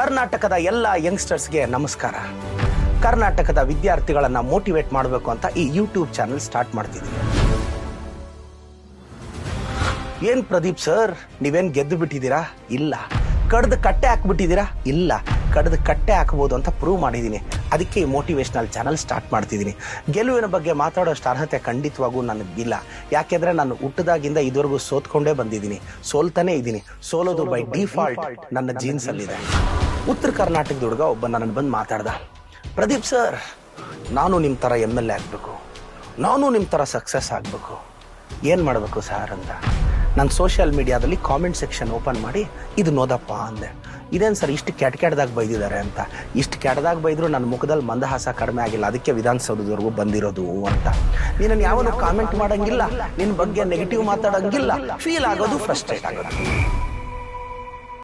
ಕರ್ನಾಟಕದ ಎಲ್ಲ ಯಂಗ್ಸ್ಟರ್ಸ್ಗೆ ನಮಸ್ಕಾರ. ಕರ್ನಾಟಕದ ವಿದ್ಯಾರ್ಥಿಗಳನ್ನ ಮೋಟಿವೇಟ್ ಮಾಡಬೇಕು ಅಂತ ಈ ಯೂಟ್ಯೂಬ್ ಚಾನೆಲ್ ಸ್ಟಾರ್ಟ್ ಮಾಡ್ತಿದ್ದೀನಿ ಏನ್ ಪ್ರದೀಪ್ ಸರ್ ನೀವೇನ್ ಗೆದ್ದು ಬಿಟ್ಟಿದ್ದೀರಾ? ಇಲ್ಲ. ಕಡ್ದು ಕಟ್ಟೆ ಹಾಕ್ಬಿಟ್ಟಿದ್ದೀರಾ? ಇಲ್ಲ. ಕಡ್ದು ಕಟ್ಟೆ ಹಾಕಬಹುದು ಅಂತ ಪ್ರೂವ್ ಮಾಡಿದ್ದೀನಿ ಅದಕ್ಕೆ ಈ ಮೋಟಿವೇಶನಲ್ ಚಾನಲ್ ಸ್ಟಾರ್ಟ್ ಮಾಡ್ತಿದ್ದೀನಿ ಗೆಲುವಿನ ಬಗ್ಗೆ ಮಾತಾಡೋಷ್ಟು ಅರ್ಹತೆ ಖಂಡಿತವಾಗೂ ನನಗಿಲ್ಲ ಯಾಕೆಂದ್ರೆ ನಾನು ಹುಟ್ಟದಾಗಿಂದ ಇದುವರೆಗೂ ಸೋತ್ಕೊಂಡೇ ಬಂದಿದ್ದೀನಿ. ಸೋಲ್ತಾನೆ ಇದ್ದೀನಿ. ಸೋಲೋದು ಬೈ ಡಿಫಾಲ್ಟ್ ನನ್ನ ಜೀನ್ಸ್ ಅಲ್ಲಿದೆ. ಉತ್ತರ ಕರ್ನಾಟಕದ ಹುಡುಗ ಒಬ್ಬ ನನ್ನ ಬಂದು ಮಾತಾಡ್ದ. ಪ್ರದೀಪ್ ಸರ್, ನಾನು ನಿಮ್ಮ ಥರ ಎಂ ಎಲ್ ಎ ಆಗಬೇಕು. ನಾನು ನಿಮ್ಮ ಥರ ಸಕ್ಸಸ್ ಆಗಬೇಕು. ಏನು ಮಾಡಬೇಕು ಸರ್ ಅಂತ. ನಾನು ಸೋಷಿಯಲ್ ಮೀಡಿಯಾದಲ್ಲಿ ಕಾಮೆಂಟ್ ಸೆಕ್ಷನ್ ಓಪನ್ ಮಾಡಿ, ಇದು ನೋದಪ್ಪ ಅಂದೆ. ಇದೇನು ಸರ್, ಇಷ್ಟು ಕೆಟ್ಟ ಕೆಟ್ಟದಾಗ ಬೈದಿದ್ದಾರೆ ಅಂತ. ಇಷ್ಟು ಕೆಟ್ಟದಾಗ ಬೈದ್ರು ನನ್ನ ಮುಖದಲ್ಲಿ ಮಂದಹಾಸ ಕಡಿಮೆ ಆಗಿಲ್ಲ. ಅದಕ್ಕೆ ವಿಧಾನಸೌಧದವರೆಗೂ ಬಂದಿರೋದು ಅಂತ. ನೀನನ್ನು ಯಾವನು ಕಾಮೆಂಟ್ ಮಾಡಂಗಿಲ್ಲ. ನಿನ್ನ ಬಗ್ಗೆ ನೆಗೆಟಿವ್ ಮಾತಾಡಂಗಿಲ್ಲ. ಫೀಲ್ ಆಗೋದು ಫ್ರಸ್ಟ್ರೇಟ್ ಆಗೋದು.